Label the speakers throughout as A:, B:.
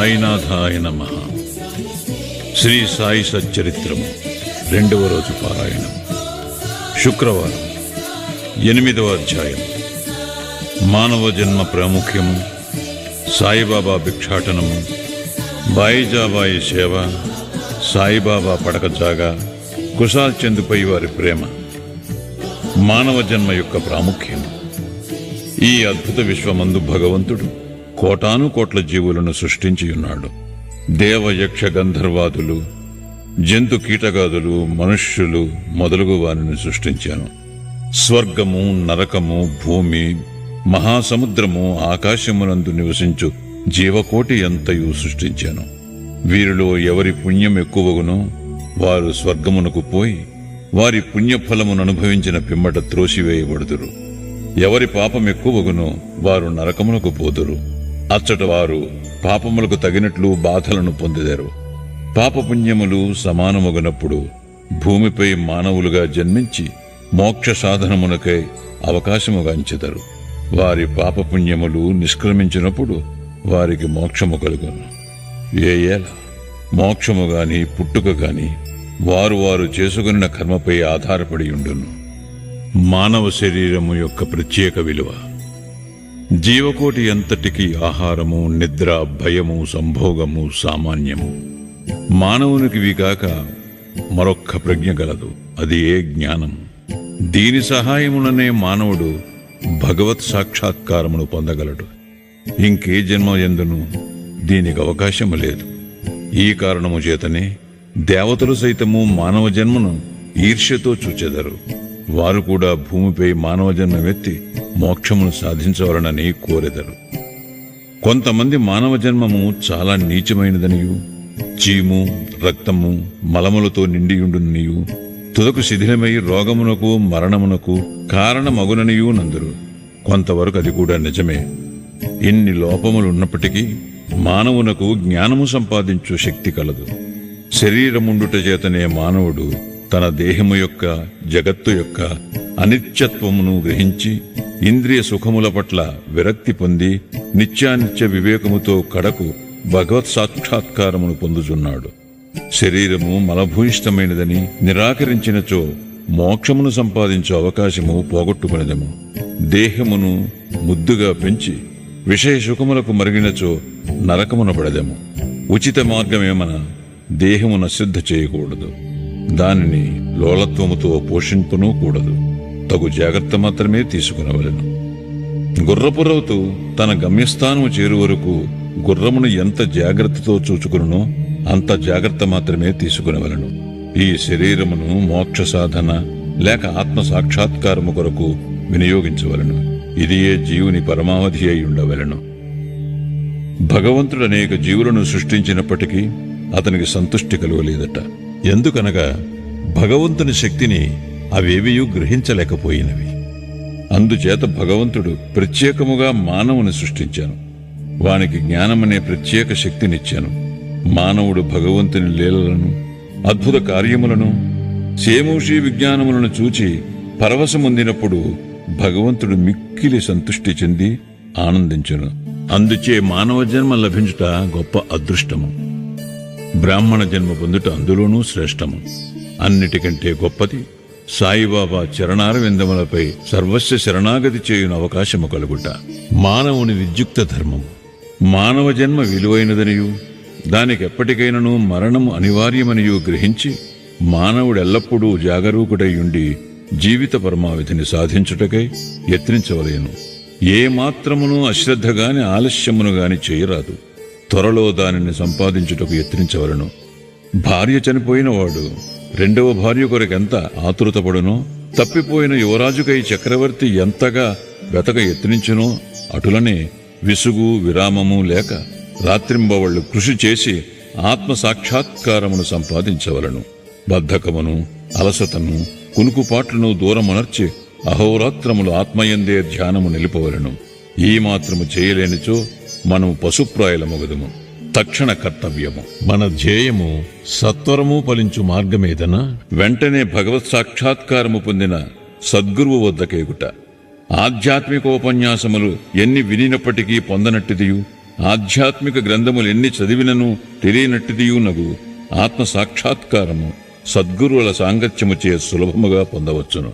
A: సాయినాథాయ నమ. శ్రీ సాయి సచ్చరిత్రము రెండవ రోజు పారాయణం. శుక్రవారం ఎనిమిదవ అధ్యాయం. మానవ జన్మ ప్రాముఖ్యము సాయిబాబా భిక్షాటనము బాయిజాబాయి సేవ సాయిబాబా పడకజాగా కుశాల్ చందుపై వారి ప్రేమ మానవ జన్మ యొక్క ప్రాముఖ్యం ఈ అద్భుత విశ్వమందు భగవంతుడు కోటాను కోట్ల జీవులను సృష్టించి ఉన్నాడు. దేవయక్ష గంధర్వాదులు జంతు కీటగాదులు మనుష్యులు మొదలగు వారిని సృష్టించాను. స్వర్గము నరకము భూమి మహాసముద్రము ఆకాశమునందు నివసించు జీవకోటి ఎంతయు సృష్టించాను. వీరిలో ఎవరి పుణ్యం ఎక్కువగునో వారు స్వర్గమునకు పోయి వారి పుణ్యఫలమును అనుభవించిన పిమ్మట త్రోసివేయబడుదురు. ఎవరి పాపం ఎక్కువగునో వారు నరకమునకు పోదురు. అచ్చట వారు పాపములకు తగినట్లు బాధలను పొందిదారు. పాపపుణ్యములు సమానమగనప్పుడు భూమిపై మానవులుగా జన్మించి మోక్ష సాధనమునకై అవకాశముగాంచెదరు వారి పాపపుణ్యములు నిష్క్రమించినప్పుడు వారికి మోక్షము కలుగును. ఏ మోక్షము గాని పుట్టుక గాని వారు వారు చేసుకున్న కర్మపై ఆధారపడి ఉండును. మానవ శరీరము యొక్క ప్రత్యేక విలువ జీవకోటి ఎంతటికి ఆహారము నిద్ర భయము సంభోగము సామాన్యము. మానవునికివి కాక మరొక్క ప్రజ్ఞ గలదు. అది ఏ జ్ఞానం? దీని సహాయముననే మానవుడు భగవత్ సాక్షాత్కారమును పొందగలడు. ఇంకే జన్మ ఎందును? దీనికి అవకాశము లేదు. ఈ కారణము చేతనే దేవతలు సైతము మానవ జన్మను ఈర్ష్యతో చూచెదరు. వారు కూడా భూమిపై మానవ జన్మమెత్తి మోక్షమును సాధించవలనని కోరెదరు. కొంతమంది మానవ జన్మము చాలా నీచమైనదనియు చీము రక్తము మలములతో నిండియుండునియు తుదకు శిథిలమై రోగమునకు మరణమునకు కారణమగుననియు నందురు. కొంతవరకు అది కూడా నిజమే. ఇన్ని లోపములున్నప్పటికీ మానవునకు జ్ఞానము సంపాదించు శక్తి కలదు. శరీరముండుట చేతనే మానవుడు తన దేహము యొక్క జగత్తు యొక్క అనిత్యత్వమును గ్రహించి ఇంద్రియ సుఖముల పట్ల విరక్తి పొంది నిత్యానిత్య వివేకముతో కడకు భగవత్ సాక్షాత్కారమును పొందుచున్నాడు. శరీరము మలభూయిష్టమైనదని నిరాకరించినచో మోక్షమును సంపాదించే అవకాశము పోగొట్టుకునేదము. దేహమును ముద్దుగా పెంచి విషయ సుఖములకు మరిగినచో నరకమునబడదము ఉచిత మార్గమేమన దేహమున సిద్ధ చేయకూడదు. దానిని లోలత్వముతో పోషింపునూ కూడదు. తగు జాగ్రత్త మాత్రమే తీసుకునవలెను రౌతు తన గమ్యస్థానము చేరు వరకు గుర్రమును ఎంత జాగ్రత్తతో చూచుకునునో అంత జాగ్రత్త మాత్రమే తీసుకునవలను ఈ శరీరమును మోక్ష సాధన లేక ఆత్మ సాక్షాత్కారము కొరకు వినియోగించవలను. ఇదియే జీవుని పరమావధి అయి ఉండవలను. భగవంతుడు అనేక జీవులను సృష్టించినప్పటికీ అతనికి సంతుష్టి కలుగలేదట. ఎందుకనగా భగవంతుని శక్తిని అవేవియూ గ్రహించలేకపోయినవి. అందుచేత భగవంతుడు ప్రత్యేకముగా మానవుని సృష్టించాను. వానికి జ్ఞానమనే ప్రత్యేక శక్తినిచ్చాను. మానవుడు భగవంతుని లీలలను అద్భుత కార్యములను సేమూషి విజ్ఞానములను చూచి పరవశముందినప్పుడు భగవంతుడు మిక్కిలి సంతుష్టి చెంది ఆనందించును. అందుచే మానవ జన్మ లభించుట గొప్ప అదృష్టము. బ్రాహ్మణ జన్మ పొందుట అందులోనూ శ్రేష్టము. అన్నిటికంటే గొప్పది సాయిబాబా చరణారవిందములపై సర్వస్వ శరణాగతి చేయున అవకాశము కలుగుట. మానవుని విద్యుక్త ధర్మము. మానవ జన్మ విలువైనదనియు. దానికి ఎప్పటికైనను మరణము అనివార్యమనియు గ్రహించి మానవుడెల్లప్పుడూ జాగరూకుడై ఉండి జీవిత పరమావిధిని సాధించుటకై యత్నించవలేను. ఏ మాత్రమును అశ్రద్ధగాని ఆలస్యమును గాని చేయరాదు. త్వరలో దానిని సంపాదించుటకు యత్నించవలను. భార్య చనిపోయినవాడు రెండవ భార్య కొరకెంత ఆతురతపడునో తప్పిపోయిన యువరాజుకై చక్రవర్తి ఎంతగా వెతక యత్నించునో అటులనే విసుగు విరామము లేక రాత్రింబవళ్ళు కృషి చేసి ఆత్మ సాక్షాత్కారమును సంపాదించవలను. బద్ధకమును అలసతను కునుకుపాట్లను దూరమునర్చి అహోరాత్రములు ఆత్మయందే ధ్యానము నిలిపవలను. ఈ మాత్రము చేయలేనిచో మనము పశుప్రాయలమగదుము. తక్షణ కర్తవ్యము. మన ధ్యేయము సత్వరము ఫలించు మార్గమేదన? వెంటనే భగవత్ సాక్షాత్కారము పొందిన సద్గురువు వద్దకేగుట ఆధ్యాత్మికోపన్యాసములు ఎన్ని వినినప్పటికీ పొందనట్టిదియు? ఆధ్యాత్మిక గ్రంథములు ఎన్ని చదివినను తెలియనట్టిదియునగు ఆత్మ సాక్షాత్కారము సద్గురువుల సాంగత్యముచే సులభముగా పొందవచ్చును.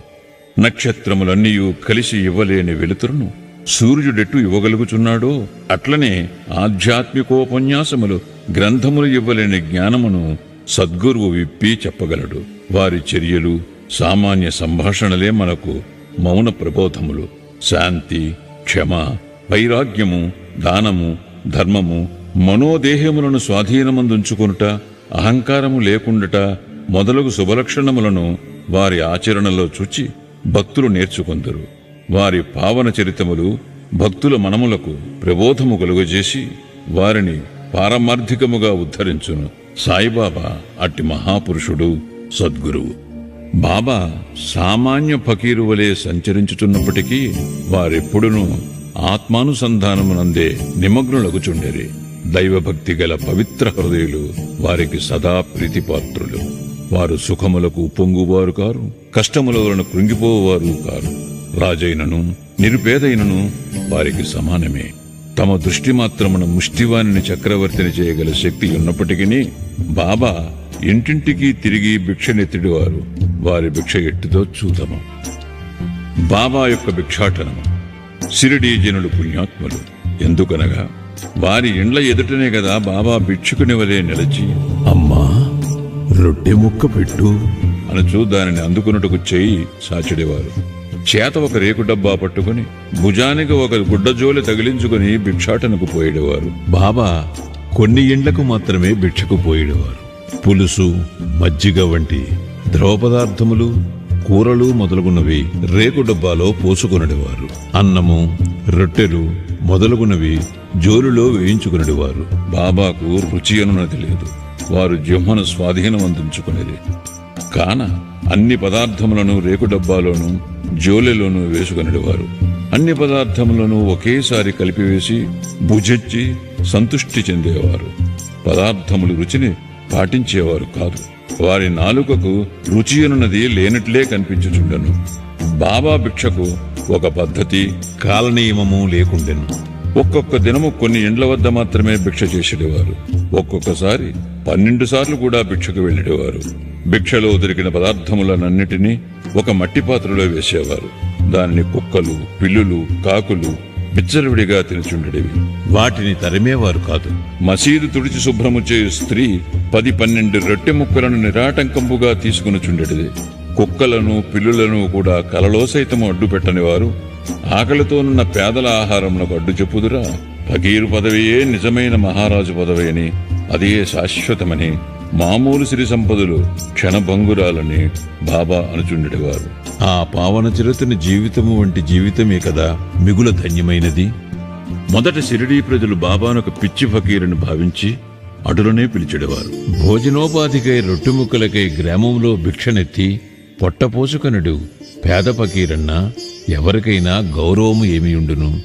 A: నక్షత్రములన్నీయు కలిసి ఇవ్వలేని వెలుతురును సూర్యుడెట్టు ఇవ్వగలుగుచున్నాడో అట్లనే ఆధ్యాత్మికోపన్యాసములు గ్రంథములు ఇవ్వలేని జ్ఞానమును సద్గురువు విప్పి చెప్పగలడు. వారి చర్యలు సామాన్య సంభాషణలే మనకు మౌన ప్రబోధములు. శాంతి క్షమ వైరాగ్యము దానము ధర్మము మనోదేహములను స్వాధీనమందుంచుకునుట అహంకారము లేకుండుట మొదలగు శుభలక్షణములను వారి ఆచరణలో చూచి భక్తులు నేర్చుకొందరు. వారి పావన చరితములు భక్తుల మనములకు ప్రబోధము కలుగజేసి వారిని పారమార్థికముగా ఉద్ధరించును. సాయిబాబా అట్టి మహాపురుషుడు సద్గురువు బాబా సామాన్య ఫకీరు వలె సంచరించుతున్నప్పటికీ వారెప్పుడునూ ఆత్మానుసంధానమునందే నిమగ్నులగుచుండెరి. దైవభక్తి గల పవిత్ర హృదయులు వారికి సదా ప్రీతిపాత్రులు. వారు సుఖములకు పొంగువారు కారు కష్టముల వలన కృంగిపోవారు కారు. రాజైనను నిరుపేదైనను వారికి సమానమే. తమ దృష్టి మాత్రమున ముష్టివాణిని చక్రవర్తిని చేయగల శక్తి ఉన్నప్పటికీ బాబా ఇంటింటికి తిరిగి భిక్షనెత్తిడివారు. వారి భిక్ష ఎట్టిదో చూద్దాము బాబా యొక్క భిక్షాటనము. సిరిడీ జనులు పుణ్యాత్ములు. ఎందుకనగా వారి ఇండ్ల ఎదుటనే కదా బాబా భిక్షుకుని వలె నిలిచి.
B: అమ్మా రొట్టె ముక్క పెట్టు.
A: అనచూ దానిని అందుకున్నట్టుకు చేయి సాచిడేవారు. చేత ఒక రేకు డబ్బా పట్టుకుని భుజానికి ఒక గుడ్డజోలి తగిలించుకుని భిక్షాటనకు పోయేవారు.
B: బాబా కొన్ని ఇండ్లకు మాత్రమే భిక్షకు పోయేవారు. పులుసు మజ్జిగ వంటి ద్రవ పదార్థములు కూరలు మొదలగునవి రేకు డబ్బాలో పోసుకొనడివారు. అన్నము రొట్టెలు మొదలగునవి జోలులో వేయించుకునేవారు
A: బాబాకు రుచి అనున్నది లేదు. వారు జిహ్మను స్వాధీనం అందించుకునేది కాన అన్ని పదార్థములను రేకు డబ్బాలోను జోలెలోను వేసుకునేవారు అన్ని పదార్థములను ఒకేసారి కలిపివేసి భుజెచ్చి సంతుష్టి చెందేవారు. పదార్థములు రుచిని పాటించేవారు కాదు. వారి నాలుకకు రుచి అనున్నది లేనట్లే కనిపించుచుండెను. బాబా భిక్షకు ఒక పద్ధతి
B: కాలనియమము లేకుండెను.
A: ఒక్కొక్క దినము కొన్ని ఇండ్ల వద్ద మాత్రమే భిక్ష చేసేవారు. ఒక్కొక్కసారి పన్నెండు సార్లు కూడా భిక్షకు వెళ్ళేవారు భిక్షలో దొరికిన పదార్థములనన్నిటినీ ఒక మట్టి పాత్రలో వేసేవారు. దానిని కుక్కలు పిల్లులు కాకులు బిచ్చలవిడిగా తినుచుండేవి
B: వాటిని తరిమేవారు కాదు.
A: మసీదు తుడిచి శుభ్రము చేయు స్త్రీ పది పన్నెండు రొట్టె ముక్కలను నిరాటంకంపుగా తీసుకుని కుక్కలను పిల్లులను కూడా కలలో సైతము అడ్డు పెట్టని వారు ఆకలితోనున్న పేదల ఆహారమునకు అడ్డు చెప్పుదురా. ఫకీరు పదవియే నిజమైన మహారాజు పదవి అని అదే శాశ్వతమని మామూలు సిరి సంపదలు క్షణభంగురాలని బాబా అనుచుండేవారు.
B: ఆ పావన చిరతని జీవితము వంటి జీవితమే కదా మిగుల ధన్యమైనది.
A: మొదట షిరిడీ ప్రజలు బాబానొక పిచ్చి ఫకీరుని భావించి అటులనే పిలిచెడేవారు.
B: భోజనోపాధికై రొట్టె ముక్కలకై గ్రామంలో భిక్షనెత్తి పొట్టపోసుకనుడు పేద ఫకీరన్న ఎవరికైనా గౌరవము ఏమి ఉండును?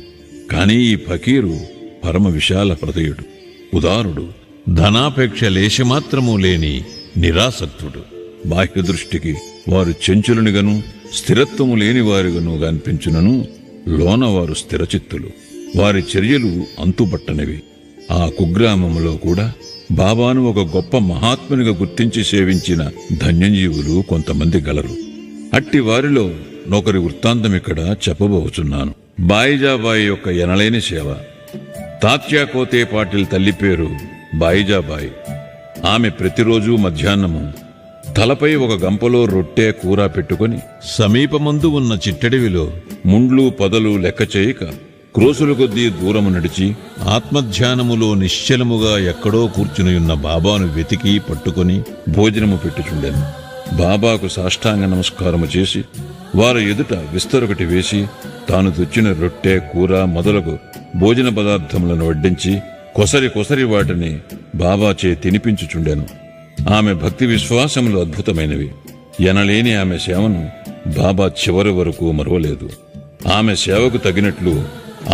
A: కానీ ఈ ఫకీరు పరమ విశాల హృదయుడు ఉదారుడు.
B: ధనాపేక్ష లేశమాత్రము లేని నిరాసక్తుడు.
A: బాహ్య దృష్టికి వారు చెంచులనిగను స్థిరత్వము లేని వారిగను కనిపించునను లోన వారు స్థిరచిత్తులు. వారి చర్యలు అంతుబట్టనివి ఆ కుగ్రామములో కూడా బాబాను ఒక గొప్ప మహాత్మునిగా గుర్తించి సేవించిన ధన్యజీవులు కొంతమంది గలరు. అట్టి వారిలో నొకరి వృత్తాంతం ఇక్కడ చెప్పబోచున్నాను. బాయిజాబాయి యొక్క ఎనలేని సేవ. తాత్యా కోతే పాటిల్ తల్లి పేరు బాయిజాబాయి. ఆమె ప్రతిరోజు మధ్యాహ్నము. తలపై ఒక గంపలో రొట్టె కూర పెట్టుకొని
B: సమీపమందు ఉన్న చిట్టడివిలో
A: ముండ్లు పొదలు లెక్క చేయక క్రోసుల కొద్దీ దూరము నడిచి
B: ఆత్మధ్యానములో నిశ్చలముగా ఎక్కడో కూర్చునియున్న బాబాను వెతికి పట్టుకొని
A: భోజనము పెట్టుచుండెను. బాబాకు సాష్టాంగ నమస్కారము చేసి వారి ఎదుట విస్తరొకటి వేసి తాను తెచ్చిన రొట్టె కూర మొదలగు భోజన పదార్థములను వడ్డించి కొసరి కొసరి వాటిని బాబాచే తినిపించుచుండెను. ఆమె భక్తి విశ్వాసములు అద్భుతమైనవి. ఎనలేని ఆమె సేవను బాబా చివరి వరకు మరవలేదు. ఆమె సేవకు తగినట్లు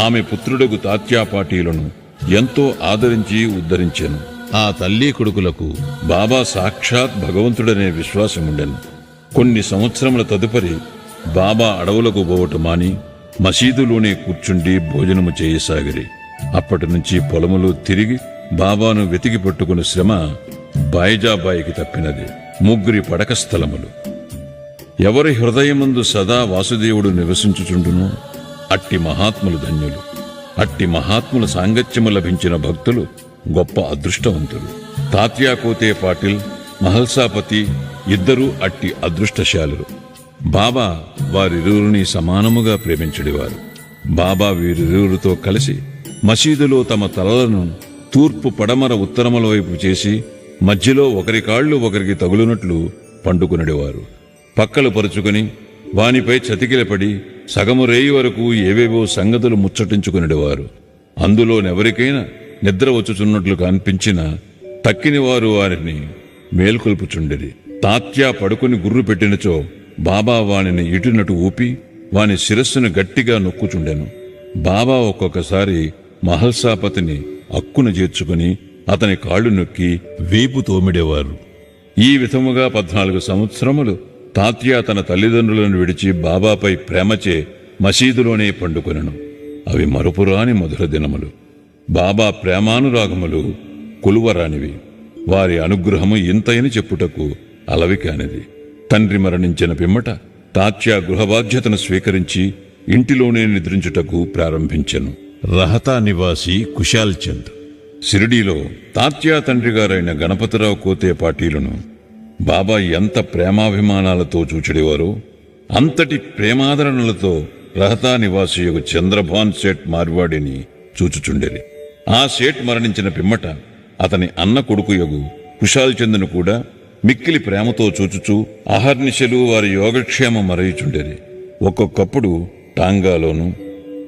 A: ఆమె పుత్రుడగు తాత్యాపాటీలను ఎంతో ఆదరించి ఉద్ధరించాను.
B: ఆ తల్లి కొడుకులకు
A: బాబా సాక్షాత్ భగవంతుడనే విశ్వాసముండెను. కొన్ని సంవత్సరముల తదుపరి బాబా అడవులకు పోవటం మాని మసీదులోనే కూర్చుండి భోజనము చేయసాగిరి. అప్పటి నుంచి పొలములు తిరిగి బాబాను వెతికి పట్టుకున్న శ్రమ బాయిజాబాయికి తప్పినది. ముగ్గురి పడక స్థలములు. ఎవరి హృదయమందు సదా వాసుదేవుడు నివసించుచుండును అట్టి మహాత్ములు ధన్యులు. అట్టి మహాత్ముల సాంగత్యము లభించిన భక్తులు గొప్ప అదృష్టవంతులు. తాత్యాకోతే పాటిల్ మహల్సాపతి ఇద్దరూ అట్టి అదృష్టశాలురు బాబా వారిరువురిని సమానముగా ప్రేమించడివారు. బాబా వీరిరువురితో కలిసి మసీదులో తమ తలలను తూర్పు పడమర ఉత్తరముల వైపు చేసి మధ్యలో ఒకరి కాళ్ళు ఒకరికి తగులునట్లు పండుకునడేవారు. పక్కలు పరుచుకుని వానిపై చతికిలపడి సగము రేయి వరకు ఏవేవో సంగతులు ముచ్చటించుకునేవారు అందులోనెవరికైనా నిద్ర వచ్చుచున్నట్లు కనిపించిన తక్కినవారు వారిని మేల్కొల్పుచుండిరి తాత్యా పడుకుని గుర్రు పెట్టినచో బాబా వానిని ఇటునటు ఊపి వాని శిరస్సును గట్టిగా నొక్కుచుండెను. బాబా ఒక్కొక్కసారి మహల్సాపతిని అక్కున చేర్చుకుని అతని కాళ్ళు నొక్కి
B: వీపు తోమిడేవారు.
A: ఈ విధముగా పద్నాలుగు సంవత్సరములు తాత్య తన తల్లిదండ్రులను విడిచి బాబాపై ప్రేమచే మసీదులోనే పండుకొనెను. అవి మరుపురాని మధుర దినములు. బాబా ప్రేమానురాగములు కొలువరానివి. వారి అనుగ్రహము ఇంతయని చెప్పుటకు అలవి కానిది తండ్రి మరణించిన పిమ్మట తాత్య గృహ బాధ్యతను స్వీకరించి ఇంటిలోనే నిద్రించుటకు ప్రారంభించెను.
B: రహతా నివాసి కుశాల్ చంద్.
A: షిరిడీలో తాత్యా తండ్రి గారైన గణపతిరావు కోతే పాటీలను బాబా ఎంత ప్రేమాభిమానాలతో చూచడేవారో అంతటి ప్రేమాదరణలతో రహతా నివాసి యొక్క చంద్రభాన్ సేట్ మార్వాడిని చూచుచుండేది ఆ సేట్ మరణించిన పిమ్మట అతని అన్న కొడుకు యగు కుశాల్ చంద్ను కూడా మిక్కిలి ప్రేమతో చూచుచూ అహర్నిశలు వారి యోగక్షేమం మరయుచుండేది ఒక్కొక్కప్పుడు టాంగాలోనూ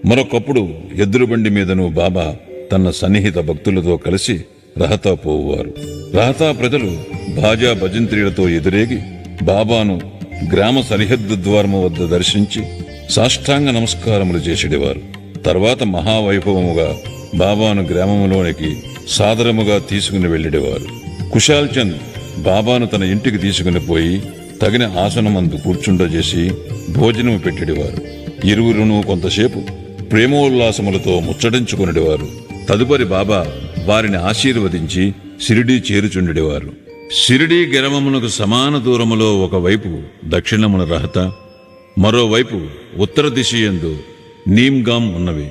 A: మరొకప్పుడు ఎద్దురుబండి మీదను బాబా తన సన్నిహిత భక్తులతో కలిసి రహతా పోవువారు. రహతా ప్రజలు భాజా భజంత్రీలతో ఎదురేగి బాబాను గ్రామ సరిహద్దు ద్వారము వద్ద దర్శించి సాష్టాంగ నమస్కారములు చేసేవారు తర్వాత మహావైభవముగా బాబాను గ్రామములోనికి సాదరముగా తీసుకుని వెళ్ళేవారు కుశాల్ చంద్ బాబాను తన ఇంటికి తీసుకుని పోయి తగిన ఆసనమందు కూర్చుండజేసి భోజనము పెట్టేవారు ఇరువురును కొంతసేపు ప్రేమోల్లాసములతో ముచ్చటించుకునేవారు తదుపరి బాబా వారిని ఆశీర్వదించి షిరిడీ చేరుచుండేవారు షిరిడీ గ్రామమునకు సమాన దూరములో ఒకవైపు దక్షిణమున రహత మరోవైపు ఉత్తర దిశయందు నీమ్గాం ఉన్నవి.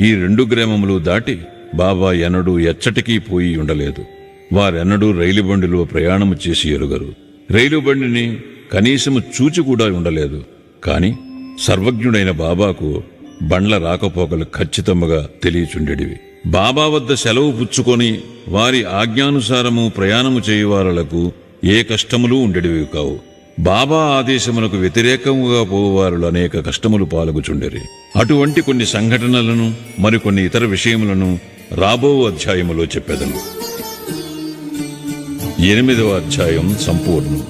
A: ఈ రెండు గ్రామములు దాటి బాబా ఎన్నడూ ఎచ్చటికీ పోయి ఉండలేదు. వారెన్నడూ రైలు బండిలో ప్రయాణము చేసి ఎరుగరు. రైలు బండిని కనీసము చూచి కూడా ఉండలేదు. కాని సర్వజ్ఞుడైన బాబాకు బండ్ల రాకపోకలు ఖచ్చితముగా తెలియచుండెడివి. బాబా వద్ద సెలవు పుచ్చుకొని వారి ఆజ్ఞానుసారము ప్రయాణము చేయువారులకు ఏ కష్టములు ఉండేటివి కావు. బాబా ఆదేశములకు వ్యతిరేకముగా పోవారులు అనేక కష్టములు పాల్గొచుండెరి. అటువంటి కొన్ని సంఘటనలను మరికొన్ని ఇతర విషయములను రాబో అధ్యాయములో చెప్పెదను. ఎనిమిదవ అధ్యాయం సంపూర్ణం.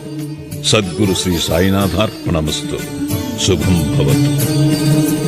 A: సద్గురు శ్రీ సాయినాథార్పణమస్తు. శుభం భవతు.